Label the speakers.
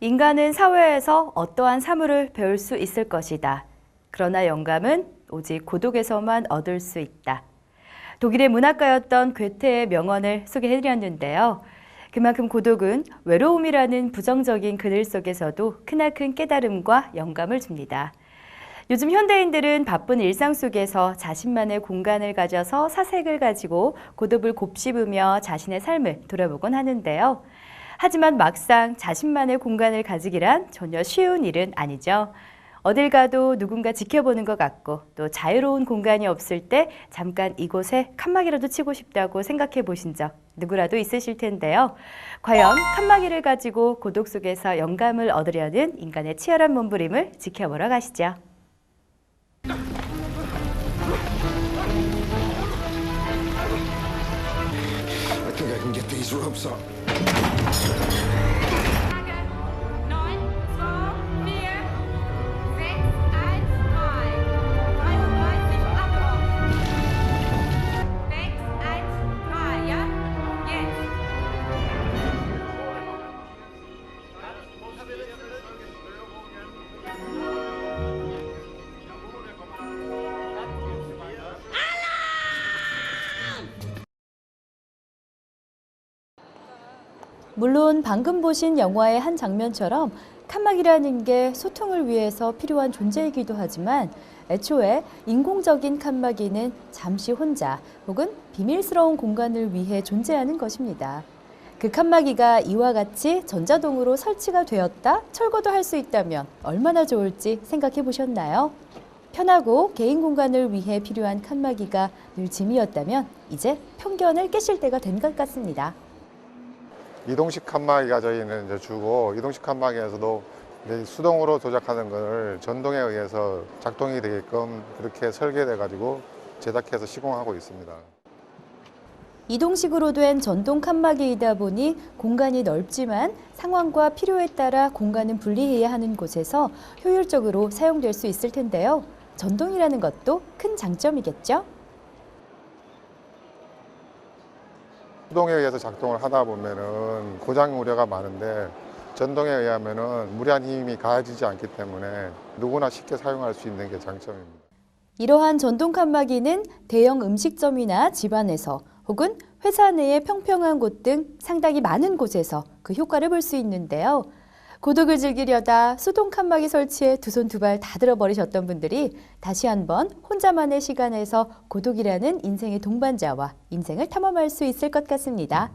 Speaker 1: 인간은 사회에서 어떠한 사물을 배울 수 있을 것이다. 그러나 영감은 오직 고독에서만 얻을 수 있다. 독일의 문학가였던 괴테의 명언을 소개해드렸는데요. 그만큼 고독은 외로움이라는 부정적인 그늘 속에서도 크나큰 깨달음과 영감을 줍니다. 요즘 현대인들은 바쁜 일상 속에서 자신만의 공간을 가져서 사색을 가지고 고독을 곱씹으며 자신의 삶을 돌아보곤 하는데요. 하지만 막상 자신만의 공간을 가지기란 전혀 쉬운 일은 아니죠. 어딜 가도 누군가 지켜보는 것 같고 또 자유로운 공간이 없을 때 잠깐 이곳에 칸막이라도 치고 싶다고 생각해 보신 적 누구라도 있으실 텐데요. 과연 칸막이를 가지고 고독 속에서 영감을 얻으려는 인간의 치열한 몸부림을 지켜보러 가시죠. 물론 방금 보신 영화의 한 장면처럼 칸막이라는 게 소통을 위해서 필요한 존재이기도 하지만 애초에 인공적인 칸막이는 잠시 혼자 혹은 비밀스러운 공간을 위해 존재하는 것입니다. 그 칸막이가 이와 같이 전자동으로 설치가 되었다 철거도 할 수 있다면 얼마나 좋을지 생각해 보셨나요? 편하고 개인 공간을 위해 필요한 칸막이가 늘 짐이었다면 이제 편견을 깨실 때가 된 것 같습니다.
Speaker 2: 이동식 칸막이가 저희는 이제 주고 이동식 칸막이에서도 수동으로 조작하는 것을 전동에 의해서 작동이 되게끔 그렇게 설계돼 가지고 제작해서 시공하고 있습니다.
Speaker 1: 이동식으로 된 전동 칸막이이다 보니 공간이 넓지만 상황과 필요에 따라 공간은 분리해야 하는 곳에서 효율적으로 사용될 수 있을 텐데요. 전동이라는 것도 큰 장점이겠죠?
Speaker 2: 수동에 의해서 작동을 하다 보면은 고장 우려가 많은데 전동에 의하면은 무리한 힘이 가해지지 않기 때문에 누구나 쉽게 사용할 수 있는 게 장점입니다.
Speaker 1: 이러한 전동 칸막이는 대형 음식점이나 집안에서 혹은 회사 내의 평평한 곳 등 상당히 많은 곳에서 그 효과를 볼 수 있는데요. 고독을 즐기려다 수동 칸막이 설치에 두 손 두 발 다 들어버리셨던 분들이 다시 한번 혼자만의 시간에서 고독이라는 인생의 동반자와 인생을 탐험할 수 있을 것 같습니다.